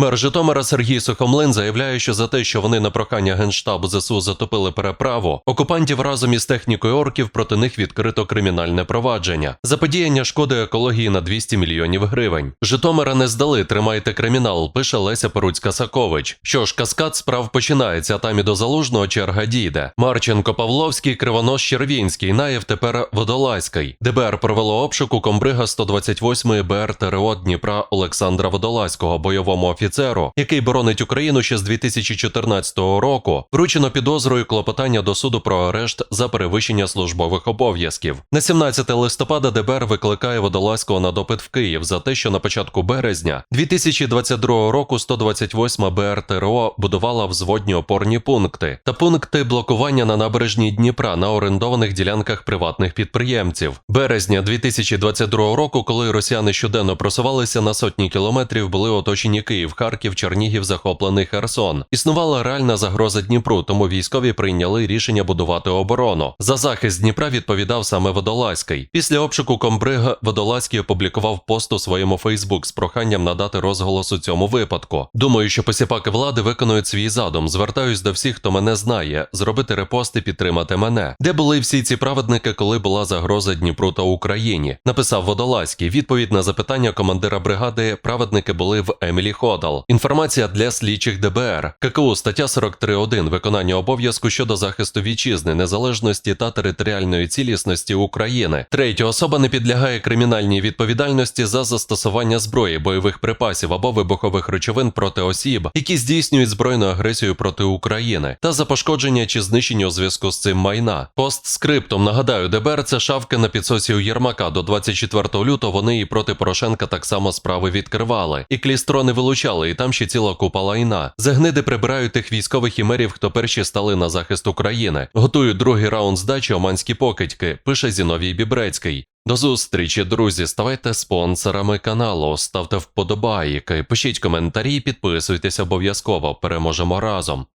Мер Житомира Сергій Сухомлин заявляє, що за те, що вони на прохання генштабу ЗСУ затопили переправу, окупантів разом із технікою орків проти них відкрито кримінальне провадження. Заподіяння шкоди екології на 200 мільйонів гривень. Житомира не здали, тримайте кримінал, пише Леся Поруцька Сакович. Що ж, каскад справ починається, а там і до залужного черга дійде. Марченко Павловський, Кривонос Червінський, Наєв тепер Водолазький. ДБР провело обшук у комбрига 128-ї БР ТРО Дніпра Олександра Водолазького, бойовому офіцеру, який боронить Україну ще з 2014 року. Вручено підозрою клопотання до суду про арешт за перевищення службових обов'язків. На 17 листопада ДБР викликає Водолазького на допит в Київ за те, що на початку березня 2022 року 128 БР ТРО будувала взводні опорні пункти та пункти блокування на набережній Дніпра на орендованих ділянках приватних підприємців. Березня 2022 року, коли росіяни щоденно просувалися на сотні кілометрів, були оточені Київ, Харків, Чернігів, захоплений Херсон. Існувала реальна загроза Дніпру, тому військові прийняли рішення будувати оборону. За захист Дніпра відповідав саме Водолазький. Після обшуку комбрига Водолазький опублікував пост у своєму Фейсбук з проханням надати розголос у цьому випадку. Думаю, що посіпаки влади виконують свій задум. Звертаюсь до всіх, хто мене знає, зробити репост і підтримати мене. Де були всі ці праведники, коли була загроза Дніпру та Україні? Написав Водолазький. Відповідь на запитання командира бригади праведники були в Емілі Ходал. Інформація для слідчих ДБР. ККУ стаття 43.1. Виконання обов'язку щодо захисту вітчизни, незалежності та територіальної цілісності України. Третя особа не підлягає кримінальній відповідальності за застосування зброї, бойових припасів або вибухових речовин проти осіб, які здійснюють збройну агресію проти України, та за пошкодження чи знищення у зв'язку з цим майна. Постскриптум нагадаю, ДБР це шавки на підсосі у Єрмака. До 24 лютого вони і проти Порошенка так само справи відкривали. І клістрони вилучали, і там ще ціла купа лайна. Загниди прибирають тих військових і мерів, хто перші стали на захист України. Готують другий раунд здачі оманські покидьки, пише Зіновій Бібрецький. До зустрічі, друзі. Ставайте спонсорами каналу, ставте вподобайки, пишіть коментарі, підписуйтесь обов'язково. Переможемо разом.